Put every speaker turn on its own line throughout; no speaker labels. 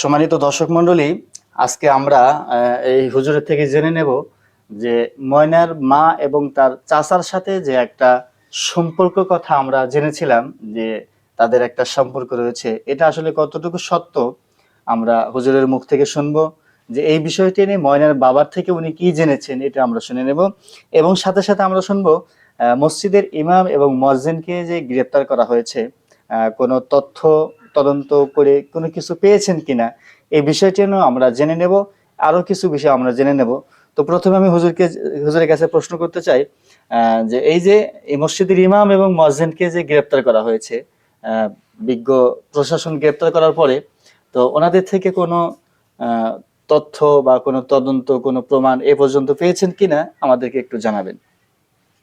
সম্মানিত দর্শক মণ্ডলী, আজকে আমরা এই হুজুরের থেকে জেনে নেব যে ময়নার মা এবং তার চাচার সাথে যে একটা সম্পর্ক কথা আমরা জেনেছিলাম, যে তাদের একটা সম্পর্ক রয়েছে। এটা আসলে কতটুকু সত্য, আমরা হুজুরের মুখ থেকে শুনব যে এই বিষয়টি নিয়ে ময়নার বাবার থেকে উনি কি জেনেছেন, এটা আমরা শুনে নেব। এবং সাথে সাথে আমরা শুনব মসজিদের ইমাম এবং মসজিদকে যে গ্রেপ্তার করা হয়েছে কোনো তথ্য তদন্ত করে কোনো কিছু পেয়েছেন কিনা এই বিষয়টি নিয়েও আমরা জেনে নেব আরও কিছু বিষয় আমরা জেনে নেব। তো প্রথমে আমি হুজুরকে হুজুরের কাছে প্রশ্ন করতে চাই যে এই যে এই মসজিদের ইমাম এবং মসজিদকে যে গ্রেপ্তার করা হয়েছে বিজ্ঞ প্রশাসন গ্রেপ্তার করার পরে তো ওনাদের থেকে কোনো তথ্য বা কোনো তদন্ত কোনো প্রমাণ এ পর্যন্ত পেয়েছেন কিনা আমাদেরকে একটু জানাবেন।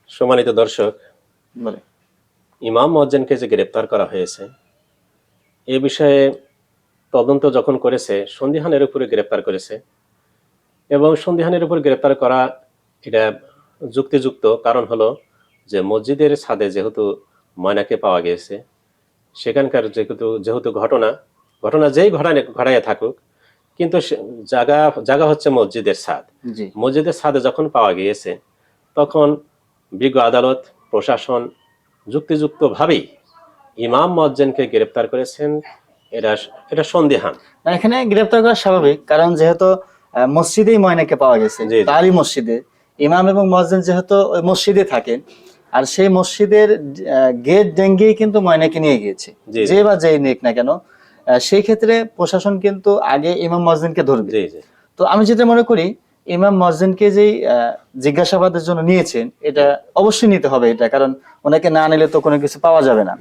সম্মানিত দর্শক
বলে
ইমাম মজ্জেনকে যে গ্রেপ্তার করা হয়েছে এ বিষয়ে তদন্ত যখন করেছে সন্দিহানের উপরে গ্রেপ্তার করেছে এবং সন্দিহানের উপর গ্রেপ্তার করা এটা যুক্তিযুক্ত কারণ হলো যে মসজিদের ছাদে যেহেতু ময়নাকে পাওয়া গিয়েছে সেখানকার যেহেতু যেহেতু ঘটনা ঘটনা যেই ঘটায় ঘটাইয়া থাকুক কিন্তু সে- জায়গা জায়গা হচ্ছে মসজিদের ছাদ। মসজিদের ছাদে যখন পাওয়া গিয়েছে তখন বিজ্ঞ আদালত প্রশাসন যুক্তিযুক্তভাবেই ইমাম মজ্জেনকে গ্রেপ্তার করেছেন এটা এটা সন্দেহান।
এখানে গ্রেপ্তার করা স্বাভাবিক কারণ যেহেতু মসজিদেই ময়নাকে পাওয়া গেছে। তারই মসজিদে। ইমাম এবং মসজিদ যেহেতু ওই মসজিদে থাকেন আর সেই মসজিদের গেট ডেঙ্গিয়ে কিন্তু ময়নাকে নিয়ে গিয়েছে। যে বা যেই নিক না কেন সেই ক্ষেত্রে প্রশাসন কিন্তু আগে ইমাম মসজিদকে ধরবে। তো আমি যেটা মনে করি ইমাম মসজিদকে যেই জিজ্ঞাসাবাদের জন্য নিয়েছেন এটা অবশ্যই নিতে হবে এটা কারণ ওনাকে না নিলে তো কোনো কিছু পাওয়া যাবে না।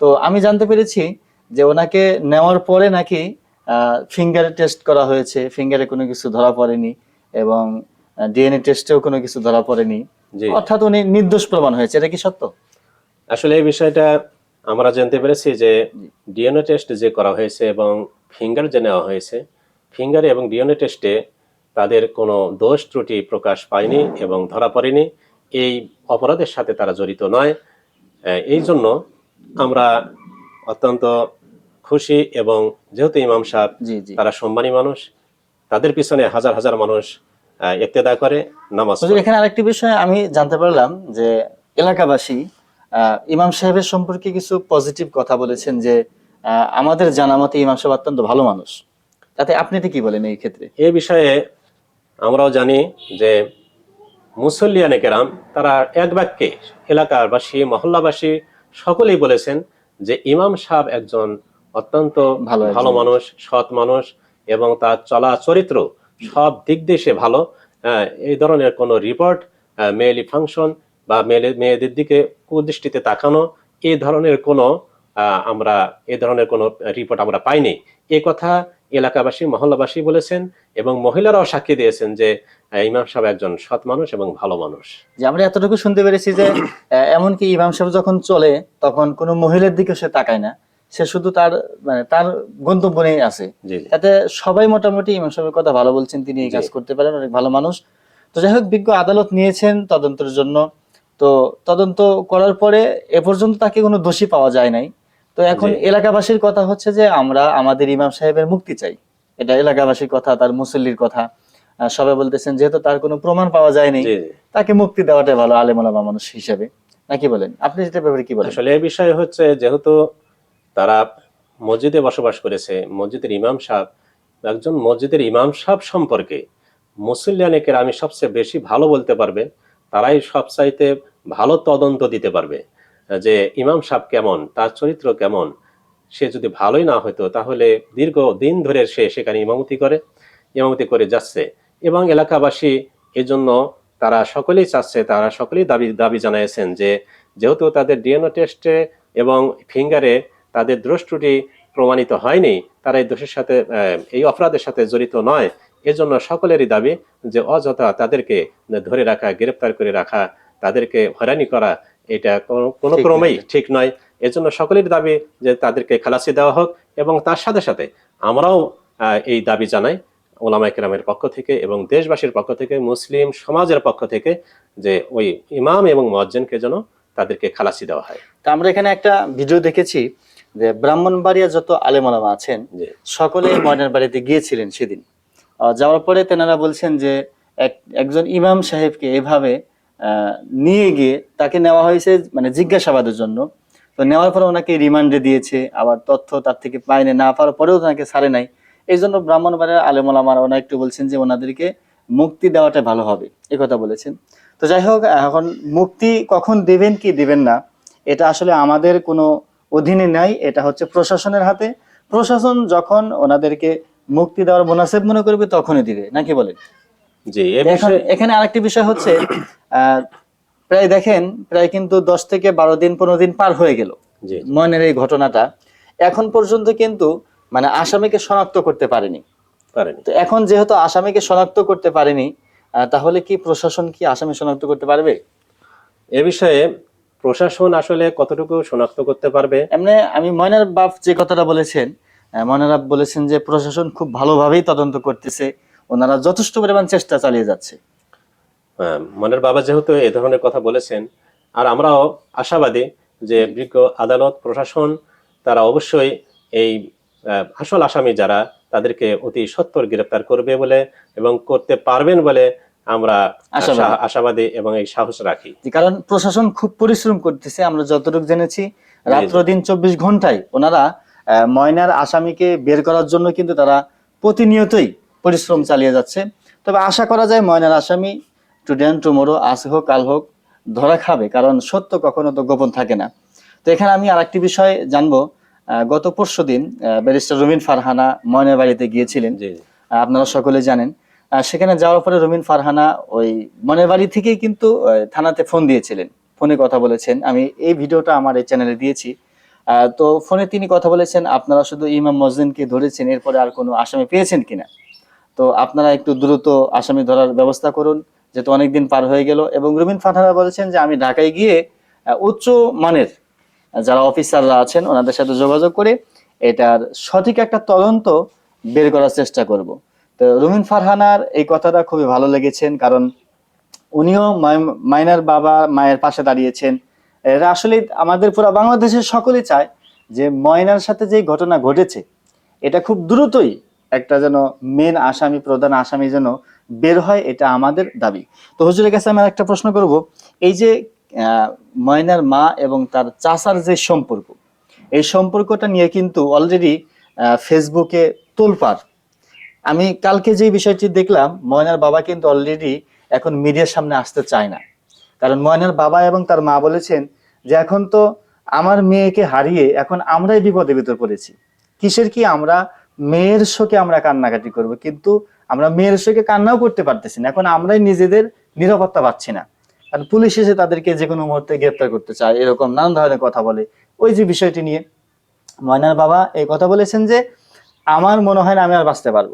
তো আমি জানতে পেরেছি যে ওনাকে নেওয়ার পরে নাকি ফিঙ্গার টেস্ট করা হয়েছে ফিঙ্গারে কোনো কিছু ধরা পড়েনি এবং ডিএনএ টেস্টেও কোনো কিছু ধরা পড়েনি। অর্থাৎ উনি নির্দোষ প্রমাণ হয়েছে এটা কি সত্য?
আসলে এই বিষয়টা আমরা জানতে পেরেছি যে ডিএনএ টেস্ট যে করা হয়েছে এবং ফিঙ্গার যে নেওয়া হয়েছে ফিঙ্গারে এবং ডিএনএ টেস্টে তাদের কোনো দোষ ত্রুটি প্রকাশ পায়নি এবং ধরা পড়েনি। এই অপরাধের সাথে তারা জড়িত নয়। এই জন্য আমরা অত্যন্ত খুশি এবং যেহেতু ইমাম সাহেব তারা সম্মানী মানুষ তাদের পিছনে হাজার হাজার মানুষ আহ, ইক্তেদা করে নামাজ
এখানে আরেকটি বিষয় আমি জানতে পারলাম যে এলাকাবাসী ইমাম সাহেবের সম্পর্কে কিছু পজিটিভ কথা বলেছেন যে আমাদের জানা মতে ইমাম সাহেব অত্যন্ত ভালো মানুষ। তাতে আপনি কি বলেন এই ক্ষেত্রে?
এ বিষয়ে আমরাও জানি যে মুসল্লিয়ানে কেরাম তারা এক বাক্যে এলাকারবাসী মহল্লাবাসী সকলেই বলেছেন যে ইমাম সাহেব একজন অত্যন্ত
ভালো
ভালো মানুষ সৎ মানুষ এবং তার চলা চরিত্র সব দিক দিয়ে সে ভালো। আহ, এই ধরনের কোনো রিপোর্ট মেয়েলি ফাংশন বা মেয়ে মেয়েদের দিকে কুদৃষ্টিতে তাকানো এই ধরনের কোনো আমরা এ ধরনের কোনো রিপোর্ট আমরা পাইনি। এ কথা এলাকাবাসী মহল্লাবাসী বলেছেন এবং মহিলারাও সাক্ষী দিয়েছেন যে ইমাম সাহেব একজন সৎ মানুষ এবং ভালো মানুষ।
যে আমরা এতটুকু শুনতে পেরেছি যে এমনকি ইমাম সাহেব যখন চলে তখন কোনো মহিলার দিকে সে তাকায় না। সে শুধু তার মানে তার গন্তব্য নিয়ে আছে তাতে সবাই মোটামুটি ইমাম সাহেবের কথা ভালো বলছেন তিনি এই কাজ করতে পারেন অনেক ভালো মানুষ। তো যাই হোক বিজ্ঞ আদালত নিয়েছেন তদন্তের জন্য। তো তদন্ত করার পরে এ পর্যন্ত তাকে কোনো দোষী পাওয়া যায় নাই। তো এখন এলাকাবাসীর কথা হচ্ছে যে আমরা আমাদের ইমাম সাহেবের মুক্তি চাই। এটা এলাকাবাসীর কথা তার মুসল্লির কথা। সবাই বলতেছেন যেহেতু তার কোনো প্রমাণ পাওয়া যায়নি তাকে মুক্তি দেওয়াটাই ভালো আলেমুলামা মানুষ হিসেবে। নাকি বলেন? আপনি যেটা ব্যাপারে কি বলেন?
আসলে এই বিষয় হচ্ছে যেহেতু তারা মসজিদে বসবাস করেছে মসজিদের ইমাম সাহেব একজন মসজিদের ইমাম সাহেব সম্পর্কে মুসল্লিয়ানেকের আমি সবচেয়ে বেশি ভালো বলতে পারবে। তারাই সবচাইতে ভালো তদন্ত দিতে পারবে। যে ইমাম সাহেব কেমন, তার চরিত্র কেমন, সে যদি ভালোই না হতো তাহলে দীর্ঘ দিন ধরে সে সেখানে ইমামতি করে ইমামতি করে যাচ্ছে। এবং এলাকাবাসী এজন্য তারা সকলেই চাচ্ছে, তারা সকলেই দাবি দাবি জানিয়েছেন যে যেহেতু তাদের ডিএনএ টেস্টে এবং ফিঙ্গারে তাদের ত্রুটি প্রমাণিত হয়নি, তারা এই দোষের সাথে এই অপরাধের সাথে জড়িত নয়। এজন্য সকলেরই দাবি যে অযথা তাদেরকে ধরে রাখা, গ্রেপ্তার করে রাখা, তাদেরকে হয়রানি করা এটা কোনো- ক্রমেই
নয়।
ঠিক নয়। এজন্য সকলের দাবি যে তাদেরকে খালাসি দেওয়া হোক এবং তার সাথে সাথে আমরাও এই দাবি জানাই ওলামাই কেরামের পক্ষ থেকে এবং দেশবাসীর পক্ষ থেকে মুসলিম সমাজের পক্ষ থেকে যে ওই ইমাম এবং মজ্জেনকে যেন তাদেরকে খালাসি দেওয়া হয়।
তা আমরা এখানে একটা ভিডিও দেখেছি যে ব্রাহ্মণবাড়িয়া যত আলেমলামা আছেন সকলে ময়নার বাড়িতে গিয়েছিলেন সেদিন। যাওয়ার পরে তেনারা বলছেন যে এক- একজন ইমাম সাহেবকে এভাবে নিয়ে গিয়ে তাকে নেওয়া হয়েছে মানে জিজ্ঞাসাবাদের জন্য। তো নেওয়ার পরে ওনাকে রিমান্ডে দিয়েছে, আবার তথ্য তার থেকে পায়নি, না পাওয়ার পরেও তাকে ছাড়ে নাই। এই জন্য ব্রাহ্মণবাড়িয়ার আলেমলামারা ওনা একটু বলছেন যে ওনাদেরকে মুক্তি দেওয়াটা ভালো হবে কথা বলেছেন। তো যাই হোক, এখন মুক্তি কখন দেবেন কি দিবেন না, এটা আসলে আমাদের কোনো অধীনে নাই, এটা হচ্ছে প্রশাসনের হাতে। প্রশাসন যখন ওনাদেরকে মুক্তি দেওয়ার মোনাসেব মনে করবে তখনই দিবে, নাকি বলেন?
জি
এখন এখানে আরেকটি বিষয় হচ্ছে প্রায় দেখেন প্রায় কিন্তু দশ থেকে বারো দিন পনেরো দিন পার হয়ে গেল ময়নের এই ঘটনাটা। এখন পর্যন্ত কিন্তু মানে আসামিকে শনাক্ত করতে পারেনি। তো এখন যেহেতু আসামিকে শনাক্ত করতে পারেনি তাহলে কি প্রশাসন কি আসামি শনাক্ত করতে পারবে?
এ বিষয়ে প্রশাসন আসলে কতটুকু শনাক্ত করতে পারবে?
এমনি আমি ময়নার বাপ যে কথাটা বলেছেন ময়নার বাপ বলেছেন যে প্রশাসন খুব ভালোভাবেই তদন্ত করতেছে। ওনারা যথেষ্ট পরিমাণ চেষ্টা চালিয়ে যাচ্ছে।
হ্যাঁ, মনের বাবা যেহেতু এ ধরনের কথা বলেছেন আর আমরাও আশাবাদী যে বিজ্ঞ আদালত প্রশাসন তারা অবশ্যই এই আসল আসামি যারা তাদেরকে অতি সত্বর গ্রেপ্তার করবে বলে এবং করতে পারবেন বলে আমরা
আশাবাদী।
এবং এই সাহস রাখি।
কারণ প্রশাসন খুব পরিশ্রম করতেছে আমরা যতটুকু জেনেছি রাত্র দিন চব্বিশ ঘন্টায় ওনারা ময়নার আসামিকে বের করার জন্য কিন্তু তারা প্রতিনিয়তই পরিশ্রম চালিয়ে যাচ্ছে। তবে আশা করা যায় ময়নার আসামি টুডেন টুমোরো আজ হোক কাল হোক ধরা খাবে কারণ সত্য কখনো তো গোপন থাকে না। তো এখানে আমি আরেকটি বিষয় জানব। গত পরশু দিন ব্যারিস্টার রবিন ফারহানা ময়নার বাড়িতে গিয়েছিলেন। আপনারা সকলে জানেন। সেখানে যাওয়ার পরে রবিন ফারহানা ওই মনের বাড়ি থেকেই কিন্তু থানাতে ফোন দিয়েছিলেন। ফোনে কথা বলেছেন। আমি এই ভিডিওটা আমার এই চ্যানেলে দিয়েছি। তো ফোনে তিনি কথা বলেছেন আপনারা শুধু ইমাম মসজিদকে ধরেছেন এরপরে আর কোনো আসামি পেয়েছেন কিনা? তো আপনারা একটু দ্রুত আসামি ধরার ব্যবস্থা করুন, যেহেতু অনেকদিন পার হয়ে গেল। এবং রুবিন ফারহানা বলেছেন যে, আমি ঢাকায় গিয়ে উচ্চ মানের যারা অফিসাররা আছেন, ওনাদের সাথে যোগাযোগ করে এটার সঠিক একটা তদন্ত বের করার চেষ্টা করব। তো রুমিন ফারহানার এই কথাটা খুবই ভালো লেগেছেন, কারণ উনিও মাই- মাইনার বাবা মায়ের পাশে দাঁড়িয়েছেন। এরা আসলে আমাদের পুরো বাংলাদেশের সকলেই চায় যে, ময়নার সাথে যে ঘটনা ঘটেছে, এটা খুব দ্রুতই একটা যেন মেন আসামি, প্রধান আসামি যেন বের হয়, এটা আমাদের দাবি। তো হুজুরের কাছে আমি একটা প্রশ্ন করব। এই যে ময়নার মা এবং তার চাচার যে সম্পর্ক, এই সম্পর্কটা নিয়ে কিন্তু অলরেডি ফেসবুকে তোলপাড়। আমি কালকে যে বিষয়টি দেখলাম, ময়নার বাবা কিন্তু অলরেডি এখন মিডিয়ার সামনে আসতে চায় না। কারণ ময়নার বাবা এবং তার মা বলেছেন যে, এখন তো আমার মেয়েকে হারিয়ে এখন আমরাই বিপদে ভিতর পড়েছি। কিসের কি আমরা মেয়ের শোকে আমরা কান্নাকাটি করব, কিন্তু আমরা মেয়ের শোকে কান্নাও করতে পারতেছি না। এখন আমরাই নিজেদের নিরাপত্তা পাচ্ছি না। কারণ পুলিশ এসে তাদেরকে যে কোনো মুহূর্তে গ্রেপ্তার করতে চায়, এরকম নানান ধরনের কথা বলে। ওই যে বিষয়টি নিয়ে ময়নার বাবা এই কথা বলেছেন যে, আমার মনে হয় না আমি আর বাঁচতে পারব।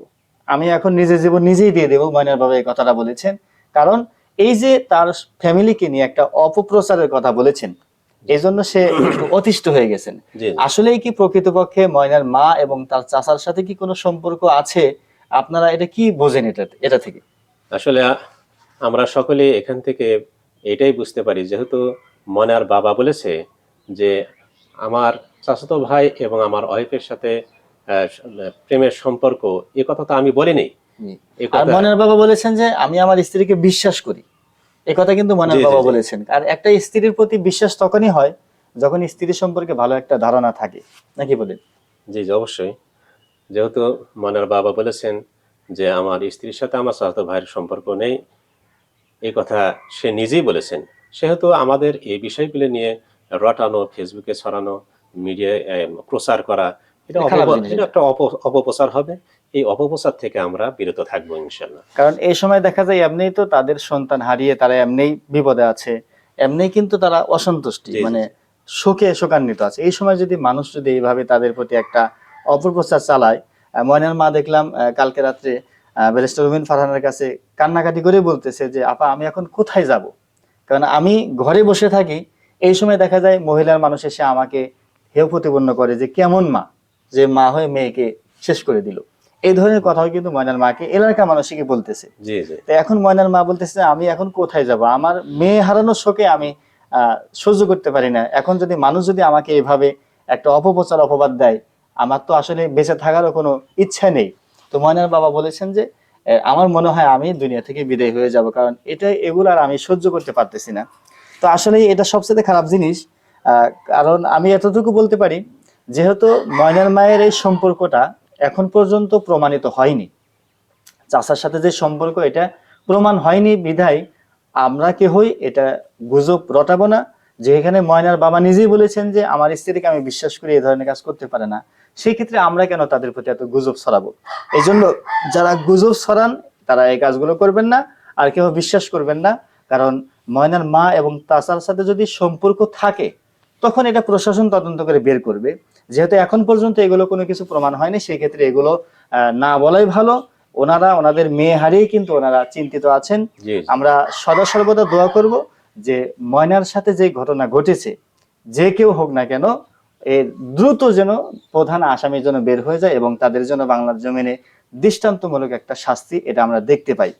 আমি এখন নিজের জীবন নিজেই দিয়ে দেবো, ময়নার বাবা এই কথাটা বলেছেন। কারণ এই যে তার ফ্যামিলিকে নিয়ে একটা অপপ্রচারের কথা বলেছেন এই জন্য সে অতিষ্ঠ হয়ে গেছেন। আসলেই কি প্রকৃতপক্ষে ময়নার মা এবং তার চাচার সাথে কি কোনো সম্পর্ক আছে? আপনারা এটা কি বোঝেন এটা এটা থেকে?
আসলে আমরা সকলে এখান থেকে এটাই বুঝতে পারি যেহেতু ময়নার বাবা বলেছে যে আমার চাচাতো ভাই এবং আমার ওয়াইফের সাথে প্রেমের সম্পর্ক এ কথা তো আমি বলিনি।
আর মনের বাবা বলেছেন যে আমি আমার স্ত্রীকে বিশ্বাস করি। এই কথা কিন্তু মনের বাবা বলেছেন। আর একটা স্ত্রীর প্রতি বিশ্বাস তখনই হয় যখন স্ত্রী সম্পর্কে ভালো একটা ধারণা থাকে। নাকি বলেন?
জি জি অবশ্যই। যেহেতু মনার বাবা বলেছেন যে আমার স্ত্রীর সাথে আমার চাচাতো ভাইয়ের সম্পর্ক নেই এই কথা সে নিজেই বলেছেন। সেহেতু আমাদের এই বিষয়গুলো নিয়ে রটানো ফেসবুকে ছড়ানো মিডিয়ায় প্রচার করা এটা। একটা অপপ্রচার হবে। এই অপপ্রচার থেকে আমরা বিরত থাকব ইনশাল্লাহ।
কারণ এই সময় দেখা যায় এমনিই তো তাদের সন্তান হারিয়ে তারা এমনিই বিপদে আছে এমনিই কিন্তু তারা অসন্তুষ্টি। মানে শোকে শোকান্বিত আছে। এই সময় যদি মানুষ যদি এইভাবে তাদের প্রতি একটা অপপ্রচার চালায় ময়নার মা দেখলাম কালকে রাত্রে ব্যারিস্টার রুবিন ফারহানের কাছে কান্নাকাটি করে বলতেছে যে আপা আমি এখন কোথায় যাব? কারণ আমি ঘরে বসে থাকি এই সময় দেখা যায় মহিলার মানুষ এসে আমাকে হেয় প্রতিপন্ন করে যে কেমন মা? যে মা হয়ে মেয়েকে শেষ করে দিল। এই ধরনের কথাও কিন্তু ময়নার মাকে এলাকার মানুষকে বলতেছে।
জি জি।
তো এখন ময়নার মা বলতেছে আমি এখন কোথায় যাব? আমার মেয়ে হারানোর শোকে আমি সহ্য করতে পারি না। এখন যদি মানুষ যদি আমাকে এভাবে একটা অপপ্রচার অপবাদ দেয় আমার তো আসলে বেঁচে থাকারও কোনো ইচ্ছা নেই। তো ময়নার বাবা বলেছেন যে আমার মনে হয় আমি দুনিয়া থেকে বিদায় হয়ে যাব কারণ এটা এগুলো আর আমি সহ্য করতে পারতেছি না। তো আসলে এটা সবচেয়ে খারাপ জিনিস আহ, কারণ আমি এতটুকু বলতে পারি যেহেতু ময়নার মায়ের এই সম্পর্কটা এখন পর্যন্ত প্রমাণিত হয়নি। চাচার সাথে যে সম্পর্ক, এটা প্রমাণ হয়নি বিধায় আমরা কেহই এটা গুজব রটাবো না। যে এখানে ময়নার বাবা নিজেই বলেছেন যে, আমার স্ত্রীকে আমি বিশ্বাস করি, এই ধরনের কাজ করতে পারে না। সেই ক্ষেত্রে আমরা কেন তাদের প্রতি এত গুজব ছড়াবো? এই জন্য যারা গুজব ছড়ান, তারা এই কাজগুলো করবেন না, আর কেউ বিশ্বাস করবেন না। কারণ ময়নার মা এবং তাসার সাথে যদি সম্পর্ক থাকে তখন এটা প্রশাসন তদন্ত করে বের করবে। যেহেতু এখন পর্যন্ত এগুলো কোনো কিছু প্রমাণ হয়নি সেই ক্ষেত্রে এগুলো না বলাই ভালো। ওনারা ওনাদের মেয়ে হারিয়ে কিন্তু ওনারা চিন্তিত আছেন। আমরা সদা সর্বদা দোয়া করব যে ময়নার সাথে যে ঘটনা ঘটেছে যে কেউ হোক না কেন এর দ্রুত যেন প্রধান আসামির জন্য বের হয়ে যায় এবং তাদের জন্য বাংলার জমিনে দৃষ্টান্তমূলক একটা শাস্তি এটা আমরা দেখতে পাই।